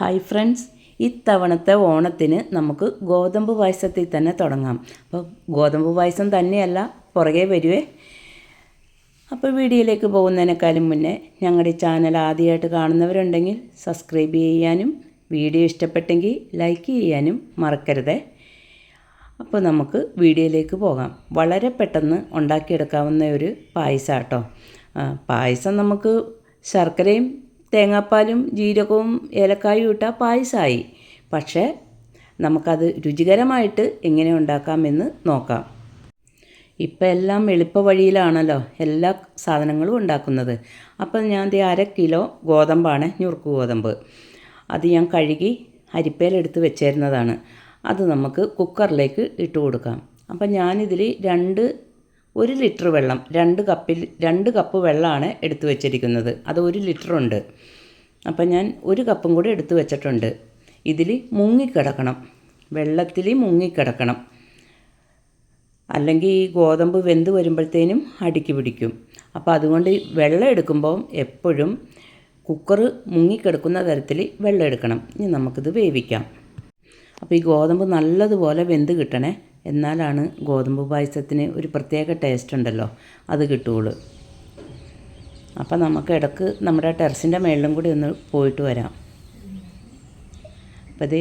Hi friends ഇത്തവണത്തെ ഓണത്തിന് നമുക്ക് ഗോതമ്പ് പായസത്തിൽ തന്നെ തുടങ്ങാം. അപ്പോൾ ഗോതമ്പ് പായസം തന്നെയല്ല പുറകെ വരുവേ. അപ്പോൾ വീഡിയോയിലേക്ക് പോകുന്നതിനേക്കാളും മുന്നേ ഞങ്ങളുടെ ചാനൽ ആദ്യമായിട്ട് കാണുന്നവരുണ്ടെങ്കിൽ സബ്സ്ക്രൈബ് ചെയ്യാനും വീഡിയോ ഇഷ്ടപ്പെട്ടെങ്കിൽ ലൈക്ക് ചെയ്യാനും മറക്കരുതേ. അപ്പോൾ നമുക്ക് വീഡിയോയിലേക്ക് പോകാം. വളരെ പെട്ടെന്ന് ഉണ്ടാക്കിയെടുക്കാവുന്ന ഒരു പായസം കേട്ടോ പായസം നമുക്ക് ശർക്കരയും തേങ്ങാപ്പാലും ജീരകവും ഏലക്കായും ഇട്ടാൽ പായസമായി പക്ഷേ നമുക്കത് രുചികരമായിട്ട് എങ്ങനെ ഉണ്ടാക്കാമെന്ന് നോക്കാം. ഇപ്പം എല്ലാം എളുപ്പ വഴിയിലാണല്ലോ എല്ലാ സാധനങ്ങളും ഉണ്ടാക്കുന്നത്. അപ്പം ഞാൻ ദേ അര കിലോ ഗോതമ്പാണ് ഞുറുക്ക് ഗോതമ്പ്. അത് ഞാൻ കഴുകി അരിപ്പയിലെടുത്ത് വെച്ചിരുന്നതാണ്. അത് നമുക്ക് കുക്കറിലേക്ക് ഇട്ട് കൊടുക്കാം. അപ്പം ഞാനിതിൽ രണ്ട് ഒരു ലിറ്റർ വെള്ളം രണ്ട് കപ്പിൽ രണ്ട് കപ്പ് വെള്ളമാണ് എടുത്തു വെച്ചിരിക്കുന്നത്. അത് ഒരു ലിറ്ററുണ്ട് അപ്പം ഞാൻ ഒരു കപ്പും കൂടി എടുത്തു വെച്ചിട്ടുണ്ട്. ഇതിൽ മുങ്ങിക്കിടക്കണം. വെള്ളത്തിൽ മുങ്ങിക്കിടക്കണം. അല്ലെങ്കിൽ ഈ ഗോതമ്പ് വെന്ത് വരുമ്പോഴത്തേനും അടുക്കി പിടിക്കും. അപ്പോൾ അതുകൊണ്ട് വെള്ളം എടുക്കുമ്പോൾ എപ്പോഴും കുക്കർ മുങ്ങിക്കിടക്കുന്ന തരത്തിൽ വെള്ളം എടുക്കണം. ഇനി നമുക്കിത് വേവിക്കാം. അപ്പോൾ ഈ ഗോതമ്പ് നല്ലതുപോലെ വെന്ത് കിട്ടണേ. എന്നാലാണ് ഗോതമ്പ് പായസത്തിന് ഒരു പ്രത്യേക ടേസ്റ്റ് ഉണ്ടല്ലോ അത് കിട്ടുകയുള്ളൂ അപ്പോൾ നമുക്ക് ഇടയ്ക്ക് നമ്മുടെ ടെറസിന്റെ മേളിലും കൂടി ഒന്ന് പോയിട്ട് വരാം. അപ്പോൾ ഇത്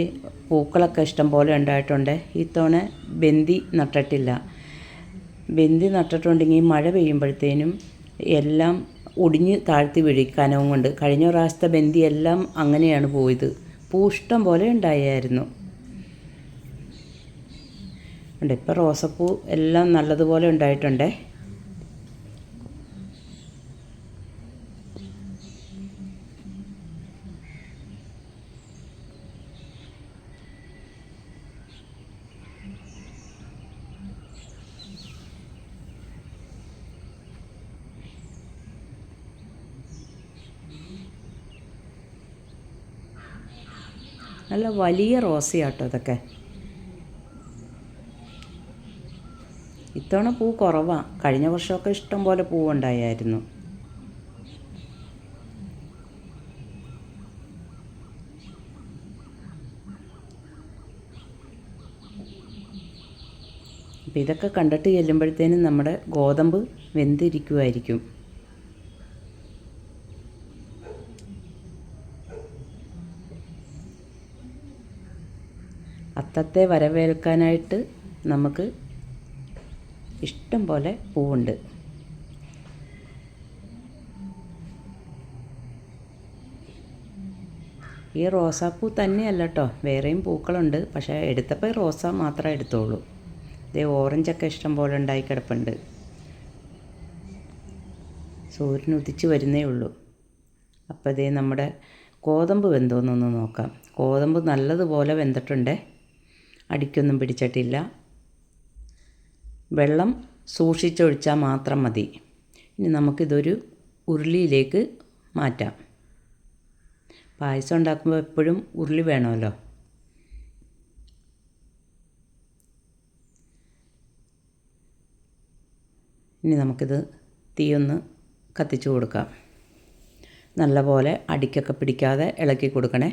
പൂക്കളൊക്കെ ഇഷ്ടം പോലെ ഉണ്ടായിട്ടുണ്ട്. ഈ തവണ ബന്തി നട്ടിട്ടില്ല. ബന്തി നട്ടിട്ടുണ്ടെങ്കിൽ മഴ പെയ്യുമ്പോഴത്തേനും എല്ലാം ഒടിഞ്ഞ് താഴ്ത്തി വീഴി കനവും കൊണ്ട് കഴിഞ്ഞ പ്രാവശ്യത്തെ ബന്തി എല്ലാം അങ്ങനെയാണ് പോയത്. പൂ ഇഷ്ടം പോലെ ഉണ്ടായിരുന്നു ഉണ്ട്. ഇപ്പോൾ റോസപ്പൂ എല്ലാം നല്ലതുപോലെ ഉണ്ടായിട്ടുണ്ട്. നല്ല വലിയ റോസയാട്ടോ ഇതൊക്കെ. ഇത്തവണ പൂ കുറവാണ് കഴിഞ്ഞ വർഷമൊക്കെ ഇഷ്ടം പോലെ പൂവുണ്ടായിരുന്നു അപ്പം ഇതൊക്കെ കണ്ടിട്ട് ചെല്ലുമ്പോഴത്തേനും നമ്മുടെ ഗോതമ്പ് വെന്തിരിക്കുമായിരിക്കും അത്തത്തെ വരവേൽക്കാനായിട്ട് നമുക്ക് ഇഷ്ടം പോലെ പൂവുണ്ട്. ഈ റോസാപ്പൂ തന്നെയല്ല കേട്ടോ വേറെയും പൂക്കളുണ്ട്. പക്ഷേ എടുത്തപ്പോൾ റോസ മാത്രമേ എടുത്തോളൂ ഇതേ ഓറഞ്ചൊക്കെ ഇഷ്ടം പോലെ ഉണ്ടായി കിടപ്പുണ്ട്. സൂര്യൻ ഉദിച്ച് വരുന്നേ ഉള്ളൂ. അപ്പോൾ ഇതേ നമ്മുടെ കോതമ്പ് വെന്തോന്നൊന്ന് നോക്കാം. കോതമ്പ് നല്ലതുപോലെ വെന്തിട്ടുണ്ട്? അടിക്കൊന്നും പിടിച്ചിട്ടില്ല. വെള്ളം സൂക്ഷിച്ചൊഴിച്ചാൽ മാത്രം മതി. ഇനി നമുക്കിതൊരു ഉരുളിയിലേക്ക് മാറ്റാം. പായസം ഉണ്ടാക്കുമ്പോൾ എപ്പോഴും ഉരുളി വേണമല്ലോ. ഇനി നമുക്കിത് തീയൊന്ന് കത്തിച്ചു കൊടുക്കാം. നല്ലപോലെ അടിക്കൊക്കെ പിടിക്കാതെ ഇളക്കി കൊടുക്കണേ.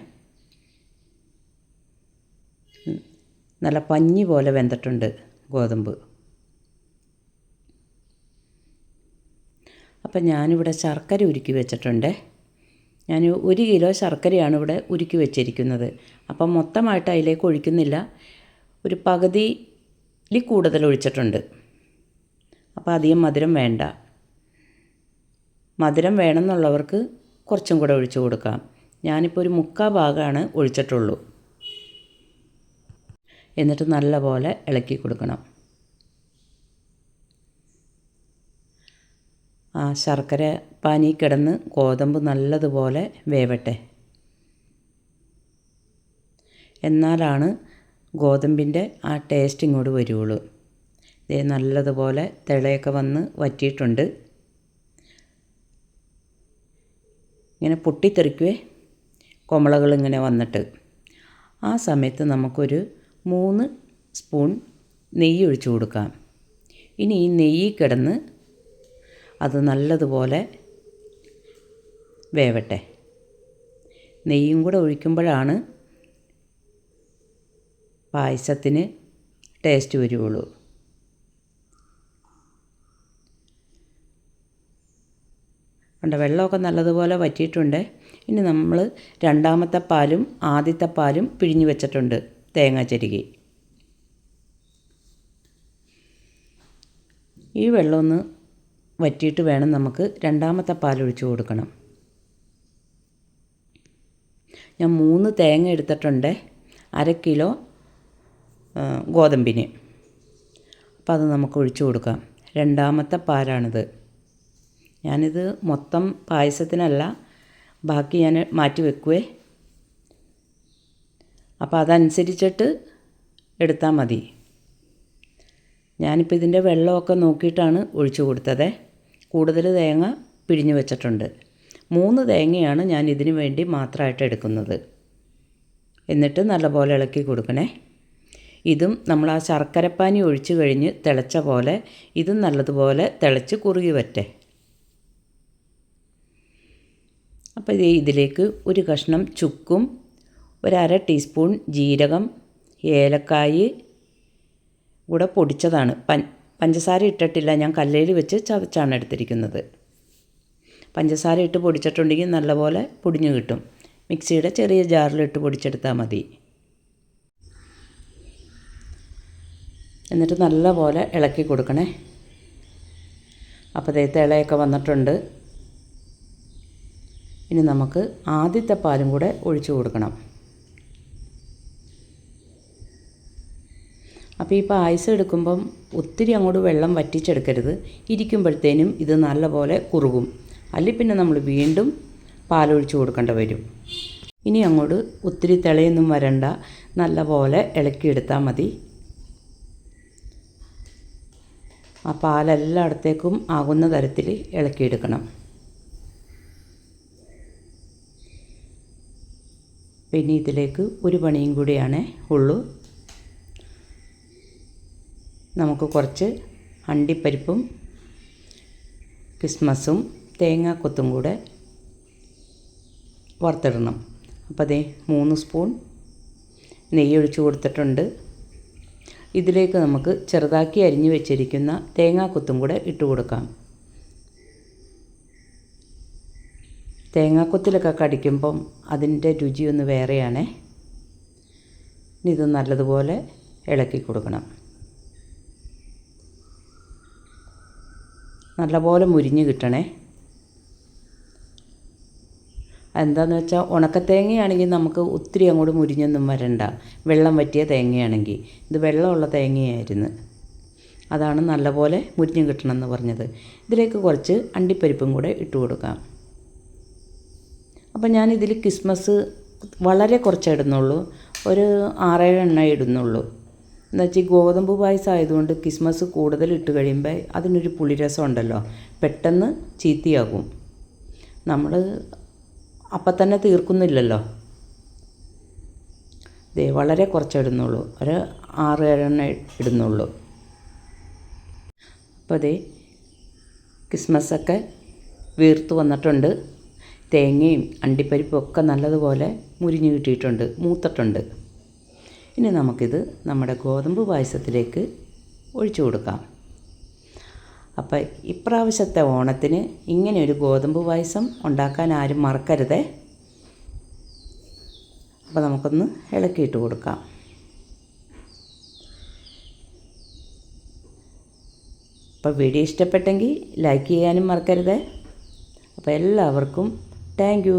നല്ല പഞ്ഞി പോലെ വെന്തിട്ടുണ്ട് ഗോതമ്പ്. അപ്പം ഞാനിവിടെ ശർക്കര ഉരുക്കി വെച്ചിട്ടുണ്ട്. ഞാൻ ഒരു കിലോ ശർക്കരയാണ് ഇവിടെ ഉരുക്കി വെച്ചിരിക്കുന്നത്. അപ്പം മൊത്തമായിട്ട് അതിലേക്ക് ഒഴിക്കുന്നില്ല. ഒരു പകുതിയിൽ കൂടുതൽ ഒഴിച്ചിട്ടുണ്ട്. അപ്പോൾ അധികം മധുരം വേണ്ട. മധുരം വേണമെന്നുള്ളവർക്ക് കുറച്ചും കൂടെ ഒഴിച്ചു കൊടുക്കാം. ഞാനിപ്പോൾ ഒരു മുക്കാ ഭാഗമാണ് ഒഴിച്ചിട്ടുള്ളൂ. എന്നിട്ട് നല്ലപോലെ ഇളക്കി കൊടുക്കണം. ആ ശർക്കര പാനി കിടന്ന് ഗോതമ്പ് നല്ലതുപോലെ വേവട്ടെ. എന്നാലാണ് ഗോതമ്പിന്റെ ആ ടേസ്റ്റ് ഇങ്ങോട്ട് വരുള്ളൂ ഇതേ നല്ലതുപോലെ തിളയൊക്കെ വന്ന് വറ്റിയിട്ടുണ്ട്. ഇങ്ങനെ പൊട്ടിത്തെറിക്കുവേ കൊമളകൾ ഇങ്ങനെ വന്നിട്ട്. ആ സമയത്ത് നമുക്കൊരു മൂന്ന് സ്പൂൺ നെയ്യ് ഒഴിച്ചു കൊടുക്കാം. ഇനി ഈ നെയ്യ് കിടന്ന് അത് നല്ലതുപോലെ വേവട്ടെ. നെയ്യും കൂടെ ഒഴിക്കുമ്പോഴാണ് പായസത്തിന് ടേസ്റ്റ് വരുള്ളൂ ഉണ്ട് വെള്ളമൊക്കെ നല്ലതുപോലെ വറ്റിയിട്ടുണ്ട്. ഇനി നമ്മൾ രണ്ടാമത്തെ പാലും ആദ്യത്തെ പാലും പിഴിഞ്ഞു വെച്ചിട്ടുണ്ട് തേങ്ങ ചെരുകി. ഈ വെള്ളമൊന്ന് വറ്റിയിട്ട് വേണം നമുക്ക് രണ്ടാമത്തെ പാലൊഴിച്ച് കൊടുക്കണം. ഞാൻ മൂന്ന് തേങ്ങ എടുത്തിട്ടുണ്ട് അര കിലോ ഗോതമ്പിന്. അപ്പോൾ അത് നമുക്ക് ഒഴിച്ചു കൊടുക്കാം. രണ്ടാമത്തെ പാലാണിത്. ഞാനിത് മൊത്തം പായസത്തിനല്ല ബാക്കി ഞാൻ മാറ്റി വെക്കുവേ. അപ്പോൾ അതനുസരിച്ചിട്ട് എടുത്താൽ മതി. ഞാനിപ്പോൾ ഇതിന്റെ വെള്ളമൊക്കെ നോക്കിയിട്ടാണ് ഒഴിച്ചു കൊടുത്തത്. കൂടുതൽ തേങ്ങ പിഴിഞ്ഞ് വെച്ചിട്ടുണ്ട്. മൂന്ന് തേങ്ങയാണ് ഞാൻ ഇതിന് വേണ്ടി മാത്രമായിട്ട് എടുക്കുന്നത്. എന്നിട്ട് നല്ലപോലെ ഇളക്കി കൊടുക്കണേ. ഇതും നമ്മൾ ആ ശർക്കരപ്പാനി ഒഴിച്ചു കഴിഞ്ഞ് തിളച്ച പോലെ ഇതും നല്ലതുപോലെ തിളച്ച് കുറുകി വറ്റെ അപ്പോൾ ഇത് ഇതിലേക്ക് ഒരു കഷ്ണം ചുക്കും ഒരര ടീസ്പൂൺ ജീരകം ഏലക്കായ് കൂടെ പൊടിച്ചതാണ്. പൻ പഞ്ചസാര ഇട്ടിട്ടില്ല. ഞാൻ കല്ലയിൽ വെച്ച് ചതച്ചാണ് എടുത്തിരിക്കുന്നത്. പഞ്ചസാര ഇട്ട് പൊടിച്ചിട്ടുണ്ടെങ്കിൽ നല്ലപോലെ പൊടിഞ്ഞു കിട്ടും. മിക്സിയുടെ ചെറിയ ജാറിലിട്ട് പൊടിച്ചെടുത്താൽ മതി. എന്നിട്ട് നല്ലപോലെ ഇളക്കി കൊടുക്കണേ. അപ്പോൾ ദേ വന്നിട്ടുണ്ട്. ഇനി നമുക്ക് ആദ്യത്തെ പാലും കൂടെ ഒഴിച്ചു കൊടുക്കണം. അപ്പോൾ ഈ പായസം എടുക്കുമ്പം ഒത്തിരി അങ്ങോട്ട് വെള്ളം വറ്റിച്ചെടുക്കരുത്. ഇരിക്കുമ്പോഴത്തേനും ഇത് നല്ലപോലെ കുറുകും. അല്ലെങ്കിൽ പിന്നെ നമ്മൾ വീണ്ടും പാലൊഴിച്ച് കൊടുക്കേണ്ട വരും. ഇനി അങ്ങോട്ട് ഒത്തിരി തിളയൊന്നും വരണ്ട. നല്ലപോലെ ഇളക്കിയെടുത്താൽ മതി. ആ പാലെല്ലായിടത്തേക്കും ആകുന്ന തരത്തിൽ ഇളക്കിയെടുക്കണം. പിന്നെ ഇതിലേക്ക് ഒരു പണിയും കൂടിയാണ് ഉള്ളൂ. നമുക്ക് കുറച്ച് അണ്ടിപ്പരിപ്പും കിസ്മസും തേങ്ങാക്കൊത്തും കൂടെ വറുത്തിടണം. അപ്പോൾ അതേ മൂന്ന് സ്പൂൺ നെയ്യ് ഒഴിച്ച് കൊടുത്തിട്ടുണ്ട്. ഇതിലേക്ക് നമുക്ക് ചെറുതാക്കി അരിഞ്ഞു വെച്ചിരിക്കുന്ന തേങ്ങാക്കൊത്തും കൂടെ ഇട്ട് കൊടുക്കാം. തേങ്ങാക്കൊത്തിലൊക്കെ കടിക്കുമ്പം അതിന്റെ രുചിയൊന്ന് വേറെയാണേ. ഇത് നല്ലതുപോലെ ഇളക്കി കൊടുക്കണം. നല്ലപോലെ മുരിഞ്ഞ് കിട്ടണേ. എന്താന്ന് വെച്ചാൽ ഉണക്കത്തേങ്ങയാണെങ്കിൽ നമുക്ക് ഒത്തിരി അങ്ങോട്ട് മുരിഞ്ഞൊന്നും വരണ്ട. വെള്ളം പറ്റിയ തേങ്ങയാണെങ്കിൽ. ഇത് വെള്ളമുള്ള തേങ്ങയായിരുന്നു. അതാണ് നല്ലപോലെ മുരിഞ്ഞ് കിട്ടണമെന്ന് പറഞ്ഞത്. ഇതിലേക്ക് കുറച്ച് അണ്ടിപ്പരിപ്പും കൂടെ ഇട്ട് കൊടുക്കാം. അപ്പം ഞാനിതിൽ ക്രിസ്മസ് വളരെ കുറച്ചേ ഇടുന്നുള്ളൂ. ഒരു ആറേഴ് എണ്ണ ഇടുന്നുള്ളൂ. എന്ന് വെച്ചാൽ ഗോതമ്പ് പായസം ആയതുകൊണ്ട് കിസ്മസ് കൂടുതൽ ഇട്ട് കഴിയുമ്പോൾ അതിനൊരു പുളിരസം ഉണ്ടല്ലോ പെട്ടെന്ന് ചീത്തയാകും. നമ്മൾ അപ്പം തന്നെ തീർക്കുന്നില്ലല്ലോ. ദേ വളരെ കുറച്ചേ ഇടുന്നുള്ളൂ. ഒരു ആറ് ഏഴെണ്ണ ഇടുന്നുള്ളൂ. അപ്പോൾ ദേ ക്രിസ്മസൊക്കെ വീർത്ത് വന്നിട്ടുണ്ട്. തേങ്ങയും അണ്ടിപ്പരിപ്പും ഒക്കെ നല്ലതുപോലെ മുരിഞ്ഞു കിട്ടിയിട്ടുണ്ട്. മൂത്തിട്ടുണ്ട്. ഇനി നമുക്കിത് നമ്മുടെ ഗോതമ്പ് പായസത്തിലേക്ക് ഒഴിച്ചു കൊടുക്കാം. അപ്പോൾ ഇപ്രാവശ്യത്തെ ഓണത്തിന് ഇങ്ങനെ ഒരു ഗോതമ്പ് പായസം ഉണ്ടാക്കാൻ ആരും മറക്കരുതേ. അപ്പോൾ നമുക്കൊന്ന് ഇളക്കിയിട്ട് കൊടുക്കാം. അപ്പോൾ വീഡിയോ ഇഷ്ടപ്പെട്ടെങ്കിൽ ലൈക്ക് ചെയ്യാനും മറക്കരുതേ. അപ്പോൾ എല്ലാവർക്കും താങ്ക്